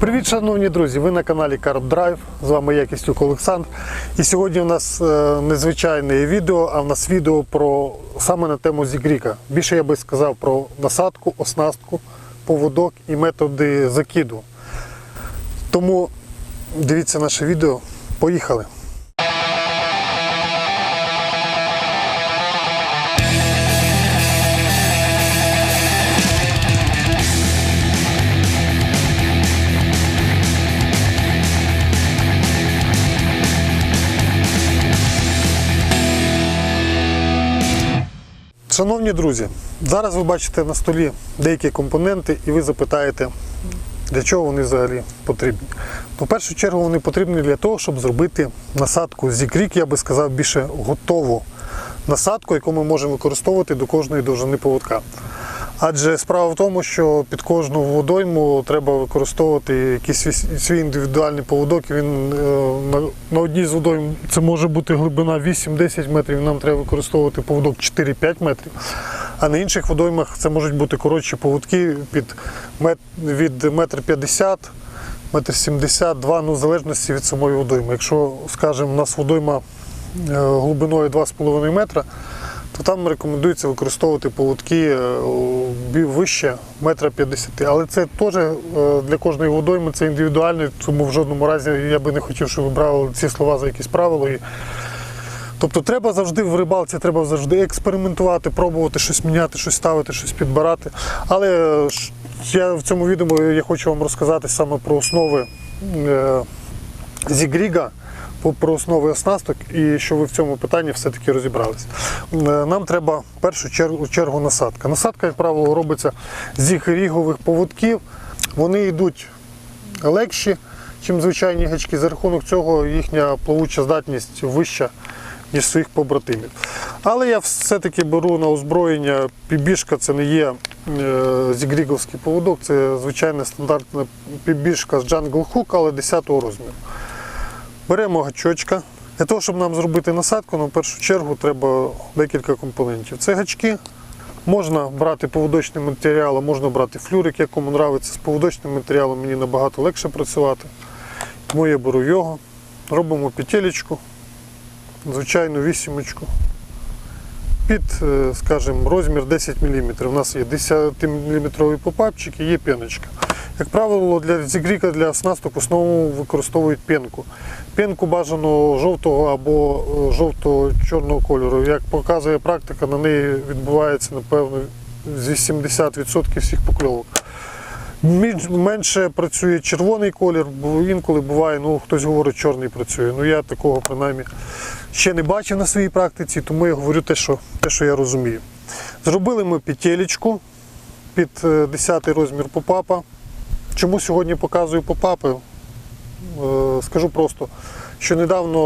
Привіт, шановні друзі! Ви на каналі Carp Drive. З вами я Кістюк Олександр. І сьогодні у нас е, незвичайне відео, а в нас відео про саме на тему зігріка. Більше я би сказав про насадку, оснастку, поводок і методи закиду. Тому дивіться наше відео. Поїхали! Шановні друзі, зараз ви бачите на столі деякі компоненти, і ви запитаєте, для чого вони взагалі потрібні. Ну, в першу чергу вони потрібні для того, щоб зробити насадку зікрік, я би сказав, більше готову насадку, яку ми можемо використовувати до кожної довжини поводка. Адже справа в тому, що під кожну водойму треба використовувати якийсь свій- індивідуальний поводок. Він е, на, одній з водойм це може бути глибина 8-10 метрів. Нам треба використовувати поводок 4-5 метрів. А на інших водоймах це можуть бути коротші поводки під від 1,50 м, метр 72 ну в залежності від самої водойми. Якщо, скажімо, у нас водойма е, глибиною 2,5 метра, то там рекомендується використовувати поводки е, вище метра 50. Але це теж е, для кожної водойми це індивідуально, тому в жодному разі я би не хотів, щоб ви брали ці слова за якісь правила. Тобто треба завжди в рибалці, треба завжди експериментувати, пробувати щось міняти, щось ставити, щось підбирати. Але е, я в цьому відео я хочу вам розказати саме про основи зігріга, про основи оснасток і що ви в цьому питанні все-таки розібрались. Е, Нам треба в першу чергу, чергу насадка. Насадка, як правило, робиться з зігрігових поводків. Вони йдуть легші, ніж звичайні гачки. За рахунок цього їхня плавуча здатність вища, ніж своїх побратимів. Але я все-таки беру на озброєння пібішка, це не є е, зігріговський поводок, це звичайна стандартна пібішка з Jungle Hook, але 10-го розміру. Беремо гачочка. Для того, щоб нам зробити насадку, нам в першу чергу треба декілька компонентів. Це гачки. Можна брати поводочний матеріал, можна брати флюрик, як кому нравиться. З поводочним матеріалом мені набагато легше працювати. Тому я беру його, робимо петелечку, звичайну вісімочку. Під, е, скажімо, розмір 10 мм. У нас є 10 мм попапчик і є піночка. Як правило, для зігріка для оснасток в основному використовують пенку. Пенку бажано жовтого або е, жовто-чорного кольору. Як показує практика, на неї відбувається, напевно, 80% всіх покльовок. Менше працює червоний колір, бо інколи буває, ну хтось говорить, чорний працює. Ну я такого принаймні ще не бачив на своїй практиці, тому я говорю те, що, те, що я розумію. Зробили ми петелечку під е, 10 розмір попапа. Чому сьогодні показую попапи? Е, Скажу просто, що недавно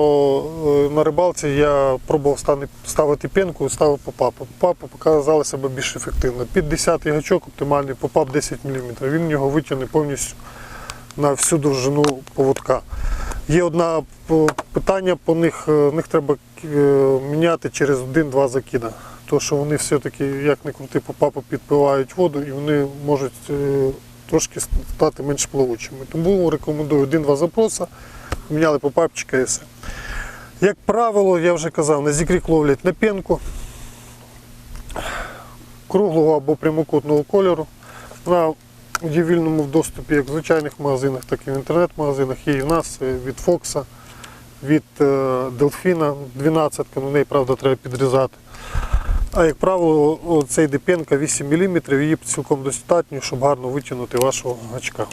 е, на рибалці я пробував ставити пенку, ставив попапа. Попапи показали себе більш ефективно. Під 10 гачок оптимальний попап 10 мм. Він його витягне повністю на всю довжину поводка. Є одне питання по них, е, них треба міняти через один-два закида. Тому що вони все-таки, як не крути, попапи підпивають воду і вони можуть трошки стати менш плавучими. Тому рекомендую один-два запроси, міняли попапчика і все. Як правило, я вже казав, на зікрік ловлять на пенку круглого або прямокутного кольору. Вона є в доступі як в звичайних магазинах, так і в інтернет-магазинах. І в нас від Фокса, від е, Делфіна 12, на неї, правда, треба підрізати. А як правило, цей депенка 8 мм, її цілком достатньо, щоб гарно витягнути вашого гачка.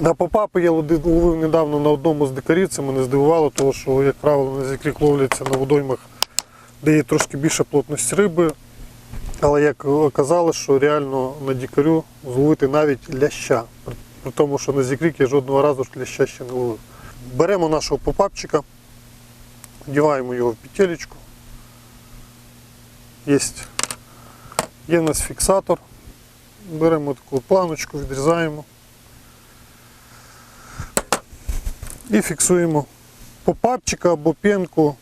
На попапи я ловив недавно на одному з дикарів, це мене здивувало, тому що, як правило, на зікрік ловляться на водоймах, де є трошки більша плотність риби. Але як оказалось, що реально на дікарю зловити навіть ляща. При тому, що на зікрік я жодного разу ляща ще не ловив. Беремо нашого попапчика, вдіваємо його в петелечку. Є, є в нас фіксатор. Беремо таку планочку, відрізаємо і фіксуємо попапчика або пенку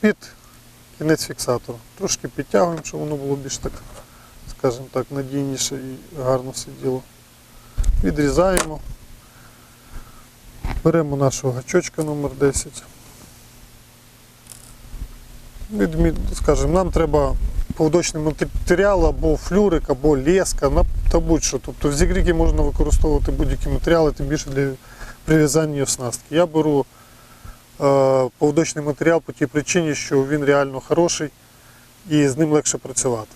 під кінець фіксатора. Трошки підтягуємо, щоб воно було більш так, скажімо так, надійніше і гарно сиділо. Відрізаємо. Беремо нашого гачочка номер 10. Скажімо, нам треба поводочний матеріал або флюрик, або леска, та будь-що. Тобто в зігріки можна використовувати будь-які матеріали, тим більше для прив'язання оснастки. Я беру е, поводочний матеріал по тій причині, що він реально хороший і з ним легше працювати.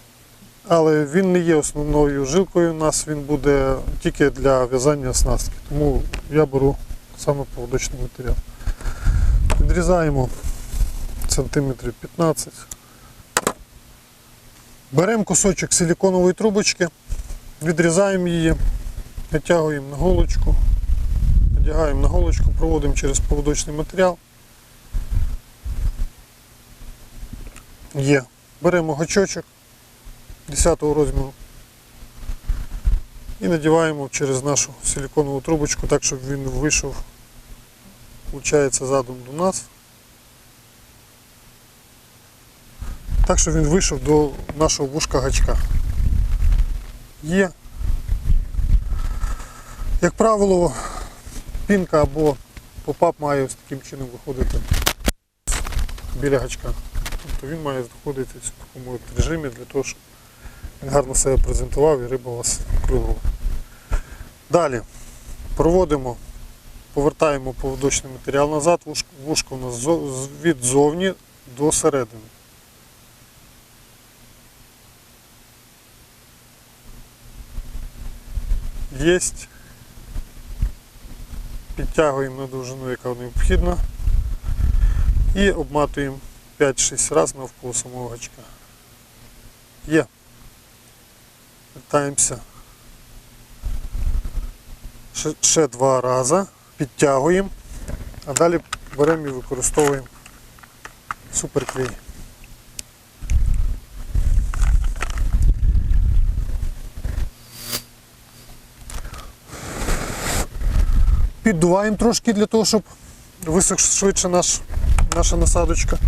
Але він не є основною жилкою у нас, він буде тільки для в'язання оснастки. Тому я беру саме поводочний матеріал. Відрізаємо сантиметрів 15. Беремо кусочок силіконової трубочки, відрізаємо її, натягуємо на голочку, надягаємо на голочку, проводимо через поводочний матеріал. Є. Беремо гачочок 10 розміру і надіваємо через нашу силіконову трубочку так, щоб він вийшов, виходить, задом до нас. Так, щоб він вийшов до нашого вушка гачка. Є. Як правило, пінка або попап має ось таким чином виходити біля гачка. Тобто він має знаходитися в такому режимі для того, щоб він гарно себе презентував і риба вас клюнула. Далі проводимо, повертаємо поводочний матеріал назад, вушко, у нас від зовні до середини. Єсть. Підтягуємо на довжину, яка необхідна. І обматуємо 5-6 разів навколо самого гачка. Є. Вертаємося. Ще, ще два рази. Підтягуємо. А далі беремо і використовуємо суперклей. Піддуваємо трошки для того, щоб висох швидше наш, наша насадочка.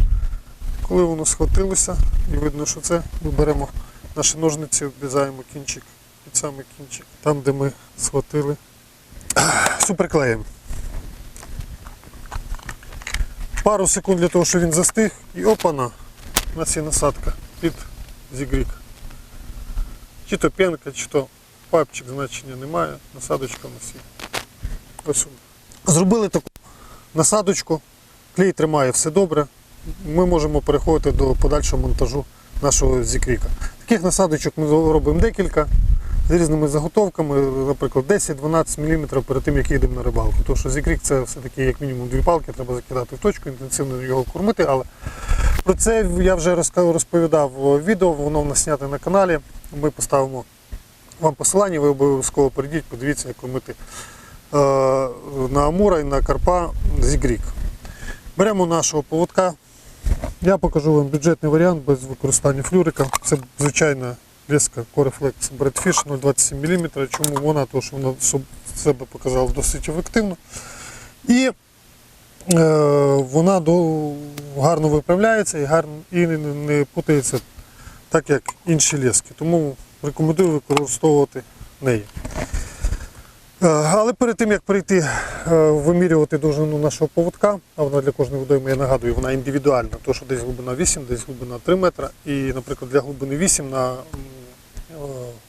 Коли воно схватилося і видно, що це, ми беремо наші ножниці, обрізаємо кінчик під самий кінчик, там де ми схватили. Суперклеїмо. Пару секунд для того, щоб він застиг, і опана, у нас є насадка під зігрік. Чи то пенка, чи то папчик значення немає, насадочка у нас є. Зробили таку насадочку, клей тримає все добре. Ми можемо переходити до подальшого монтажу нашого зікріка. Таких насадочок ми робимо декілька з різними заготовками, наприклад, 10-12 мм перед тим, як їдемо на рибалку. Тому що зікрік це все-таки як мінімум дві палки, треба закидати в точку, інтенсивно його кормити. Але про це я вже розповідав в відео, воно в нас знято на каналі. Ми поставимо вам посилання, ви обов'язково перейдіть, подивіться, як кормити на Амура і на Карпа зігрік. Беремо нашого поводка. Я покажу вам бюджетний варіант без використання флюрика. Це звичайна леска Coreflex Breadfish 0,27 мм. Чому вона? Тому що вона себе показала досить ефективно. І е, вона до, гарно виправляється і, гарно, і не, не путається так, як інші лески. Тому рекомендую використовувати неї. Е, Але перед тим як прийти е, вимірювати довжину нашого поводка, а вона для кожної водойми, я нагадую, вона індивідуальна, тому що десь глибина 8, десь глибина 3 метра. І, наприклад, для глибини 8 на е,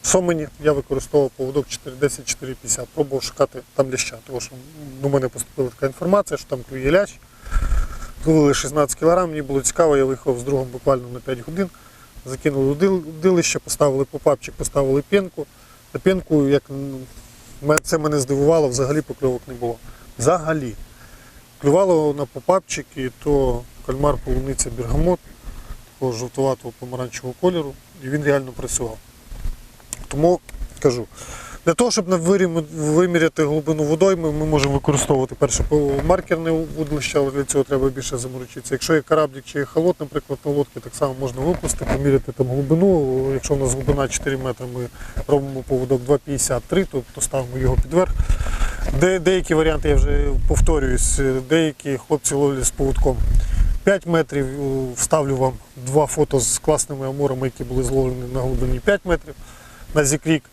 Сомені я використовував поводок 410-450, пробував шукати там ляща, тому що до мене поступила така інформація, що там клює лящ. Зловили 16 кг, мені було цікаво, я виїхав з другом буквально на 5 годин, закинули дилище, поставили попапчик, поставили пінку. На пінку, як Це мене здивувало, взагалі покльовок не було. Взагалі. Клювало на попапчики, то кальмар полуниця бергамот, такого жовтуватого помаранчевого кольору, і він реально працював. Тому кажу, для того, щоб виміряти глибину водойми, ми можемо використовувати перше маркерне вудлище, але для цього треба більше заморочитися. Якщо є кораблік чи є халот, наприклад, на лодці так само можна випустити, поміряти там глибину. Якщо у нас глибина 4 метри, ми робимо поводок 2,53, тобто ставимо його підверх. Де, деякі варіанти, я вже повторююсь, деякі хлопці ловлять з поводком 5 метрів. Вставлю вам два фото з класними амурами, які були зловлені на глибині 5 метрів на зікрік.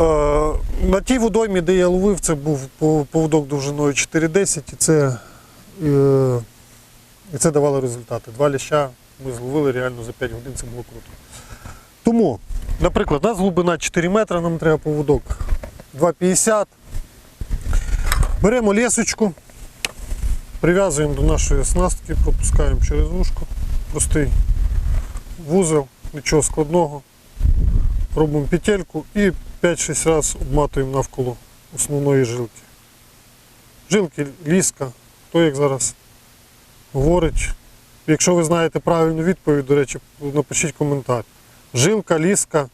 Е, На тій водоймі, де я ловив, це був поводок довжиною 4,10 і це, е, і це давало результати. Два ляща ми зловили реально за 5 годин, це було круто. Тому, наприклад, у нас глибина 4 метри, нам треба поводок 2,50. Беремо лісочку, прив'язуємо до нашої оснастки, пропускаємо через вушко. Простий вузол, нічого складного. Робимо петельку і 5-6 разів обматуємо навколо основної жилки. Жилки, ліска, хто як зараз говорить. Якщо ви знаєте правильну відповідь, до речі, напишіть коментар. Жилка, ліска,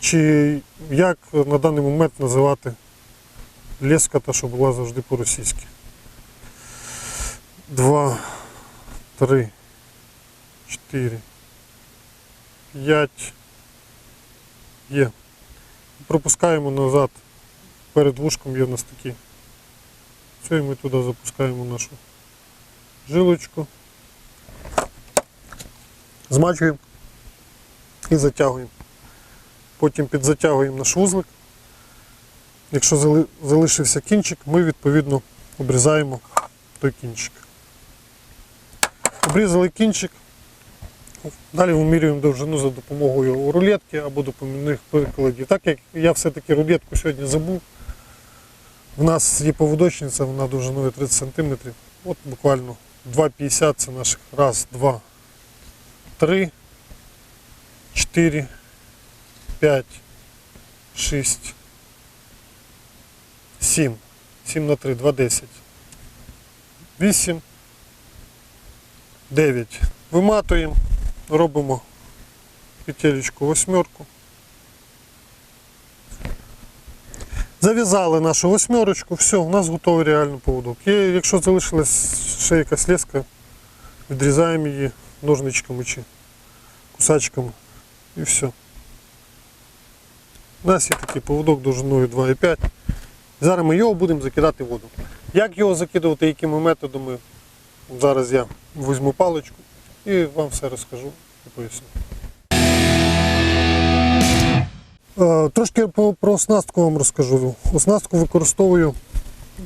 чи як на даний момент називати леска, та що була завжди по-російськи. Два, три, чотири, п'ять. Є. Пропускаємо назад. Перед вушком є в нас такі. Все, і ми туди запускаємо нашу жилочку. Змачуємо і затягуємо. Потім підзатягуємо наш вузлик. Якщо залишився кінчик, ми відповідно обрізаємо той кінчик. Обрізали кінчик. Далі вимірюємо довжину за допомогою рулетки або допоміжних прикладів. Так як я все-таки рулетку сьогодні забув, в нас є поводочниця, вона довжиною 30 см. От буквально 2,50 це наших раз, два, три, чотири, п'ять, шість, сім. 7 на 3, 2,10. 8, 9. Виматуємо, робимо петелечку восьмерку. Зав'язали нашу восьмерочку, все, у нас готовий реально поводок. І якщо залишилась ще якась леска, відрізаємо її ножничками чи кусачками і все. У нас є такий поводок довжиною 2,5. Зараз ми його будемо закидати воду. Як його закидувати, якими методами, зараз я візьму паличку і вам все розкажу і поясню. Е, Трошки про оснастку вам розкажу. Оснастку використовую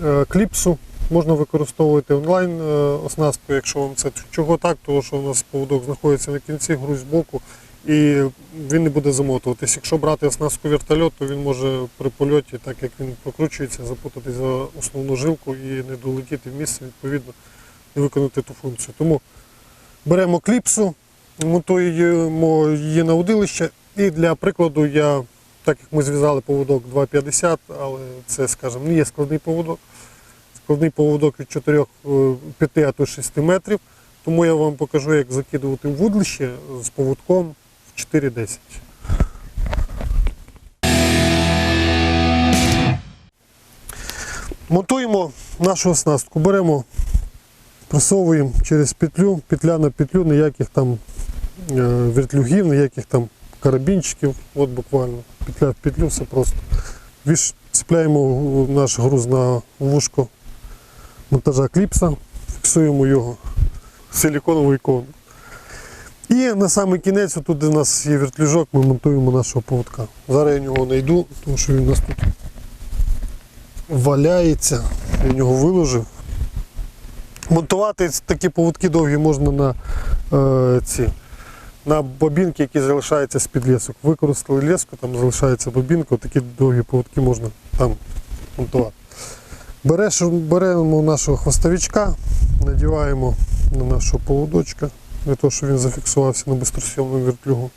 е, кліпсу. Можна використовувати онлайн е, оснастку, якщо вам це чого так, тому що у нас поводок знаходиться на кінці, груз збоку, і він не буде замотуватись. Якщо брати оснастку вертольот, то він може при польоті, так як він прокручується, запутатись за основну жилку і не долетіти в місце, відповідно, не виконати ту функцію. Тому беремо кліпсу, монтуємо її на удилище, і для прикладу я, так як ми зв'язали поводок 2,50, але це, скажімо, не є складний поводок. Складний поводок від 4, 5, а то 6 метрів. Тому я вам покажу, як закидувати в вудлище з поводком в 4,10. Монтуємо нашу оснастку, беремо, просовуємо через петлю, петля на петлю, ніяких там е, вертлюгів, ніяких там карабінчиків, от буквально петля в петлю, все просто. Віш, цепляємо наш груз на вушко монтажа кліпса, фіксуємо його силіконовий кон. І на самий кінець, тут у нас є вертлюжок, ми монтуємо нашого поводка. Зараз я нього знайду, тому що він у нас тут валяється, я нього виложив. Монтувати такі поводки довгі можна на е, ці. На бобінки, які залишаються з-під лісок. Використали леску, там залишається бобінка, такі довгі поводки можна там монтувати. Береш, беремо нашого хвостовичка, надіваємо на нашого поводочка, для того, щоб він зафіксувався на бистросйомному вертлюгу.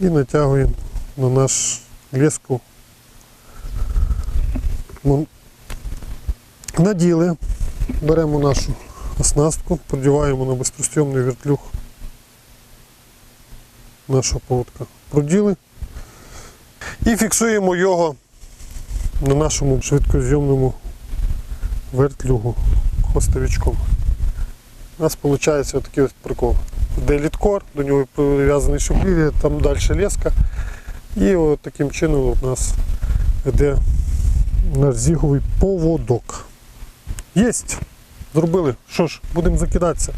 І натягуємо на наш леску. Наділи, беремо нашу оснастку, продіваємо на бистросйомний вертлюг нашого поводка. Проділи і фіксуємо його на нашому швидкозйомному вертлюгу хвостовичком. У нас виходить отакий ось прикол. Де літкор, до нього прив'язаний шуплів'я, там далі леска. І от таким чином у нас йде наш зіговий поводок. Єсть! зробили. Що ж, будемо закидатися.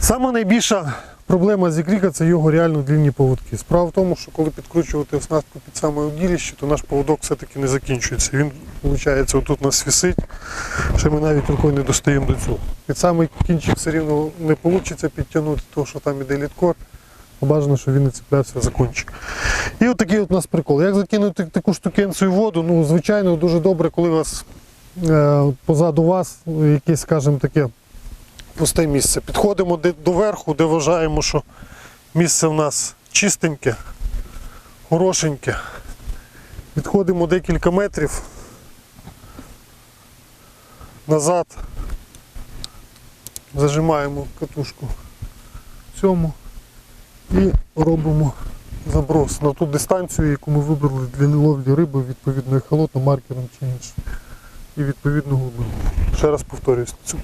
Сама найбільша проблема зікріка це його реально длинні поводки. Справа в тому, що коли підкручувати оснастку під саме удилище, то наш поводок все-таки не закінчується. Він, виходить, отут нас висить, що ми навіть рукою не достаємо до цього. Під самий кінчик все рівно не вийде підтягнути, тому що там іде літкор. Бажано, щоб він не цеплявся за кончик. І от такий от у нас прикол. Як закинути таку штукенцію в воду? Ну, звичайно, дуже добре, коли у вас е, позаду вас якесь, скажімо таке, пусте місце. Підходимо де- до верху, де вважаємо, що місце в нас чистеньке, хорошеньке. Відходимо декілька метрів назад, зажимаємо катушку в цьому і робимо заброс на ту дистанцію, яку ми вибрали для ловлі риби, відповідно ехолотом, маркером чи іншим. І відповідну глибину. Ще раз повторюсь. Цю.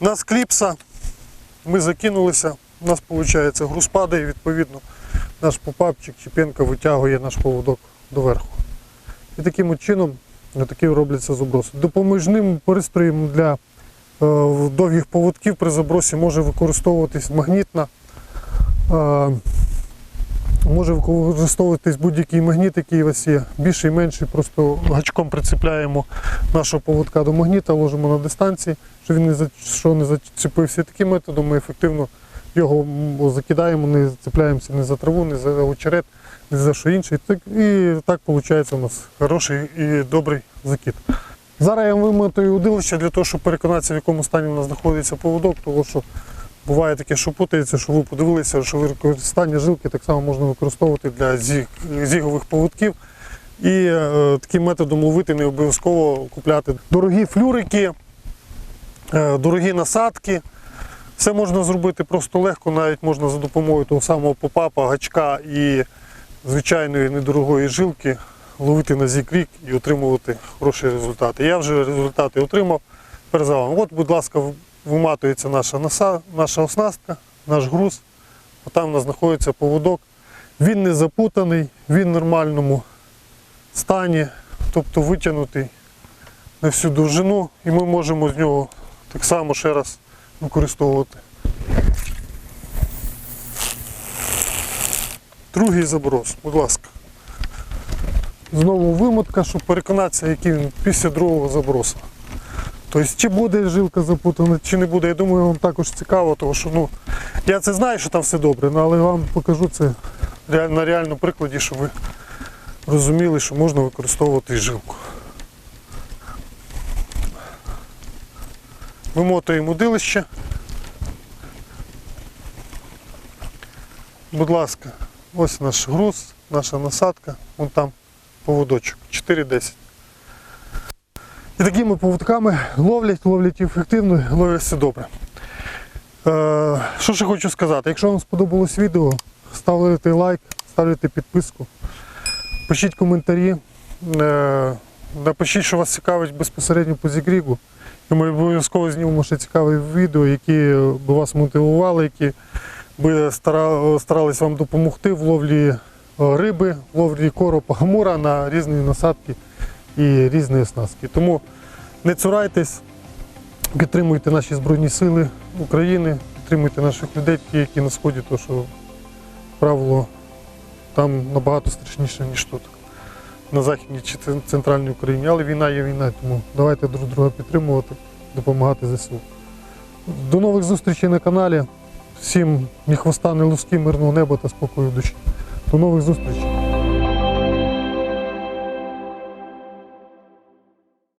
У нас кліпса, ми закинулися, у нас виходить груз падає, відповідно наш попапчик чи пенка витягує наш поводок доверху. І таким чином такі робляться заброси. Допоміжним пристроєм для довгих поводків при забросі може використовуватись магнітна. е, Може використовуватись будь-який магніт, який у вас є, більший, менший, просто гачком прицепляємо нашого поводка до магніта, ложимо на дистанції, щоб він не, за- що зачепився. Таким методом ми ефективно його закидаємо, не зацепляємося ні за траву, ні за очерет, ні за що інше. І так, і так виходить у нас хороший і добрий закид. Зараз я вимотую удилище для того, щоб переконатися, в якому стані у нас знаходиться поводок, тому що буває таке, що путається, що ви подивилися, що використання жилки так само можна використовувати для зігових поводків. І е, таким методом ловити не обов'язково купляти дорогі флюрики, е, дорогі насадки. Все можна зробити просто легко, навіть можна за допомогою того самого попапа, гачка і звичайної недорогої жилки ловити на зікрік і отримувати хороші результати. Я вже результати отримав. Вами. От, будь ласка, виматується наша наса, наша оснастка, наш груз. А там у нас знаходиться поводок. Він не запутаний, він в нормальному стані, тобто витягнутий на всю довжину, і ми можемо з нього так само ще раз використовувати. Другий заброс, будь ласка. Знову вимотка, щоб переконатися, який він після другого забросу. Тобто, чи буде жилка запутана, чи не буде. Я думаю, вам також цікаво, тому що ну, я це знаю, що там все добре, ну, але вам покажу це на реальному прикладі, щоб ви розуміли, що можна використовувати жилку. Вимотуємо удилище. Будь ласка, ось наш груз, наша насадка, вон там поводочок 4,10. І такими поводками ловлять, ловлять ефективно, ловлять все добре. Е, що ще хочу сказати, якщо вам сподобалось відео, ставте лайк, ставте підписку, пишіть коментарі, е, напишіть, що вас цікавить безпосередньо по зігрігу. І ми обов'язково знімемо ще цікаві відео, які би вас мотивували, які би стара- старались вам допомогти в ловлі риби, ловлі коропа гамура на різні насадки і різні оснастки. Тому не цурайтесь, підтримуйте наші Збройні Сили України, підтримуйте наших людей, ті, які на сході, тому що правило там набагато страшніше, ніж тут, на Західній чи центральній Україні. Але війна є війна, тому давайте друг друга підтримувати, допомагати ЗСУ. До нових зустрічей на каналі. Всім ні хвоста, ні луски, мирного неба та спокою душі. До нових зустрічей.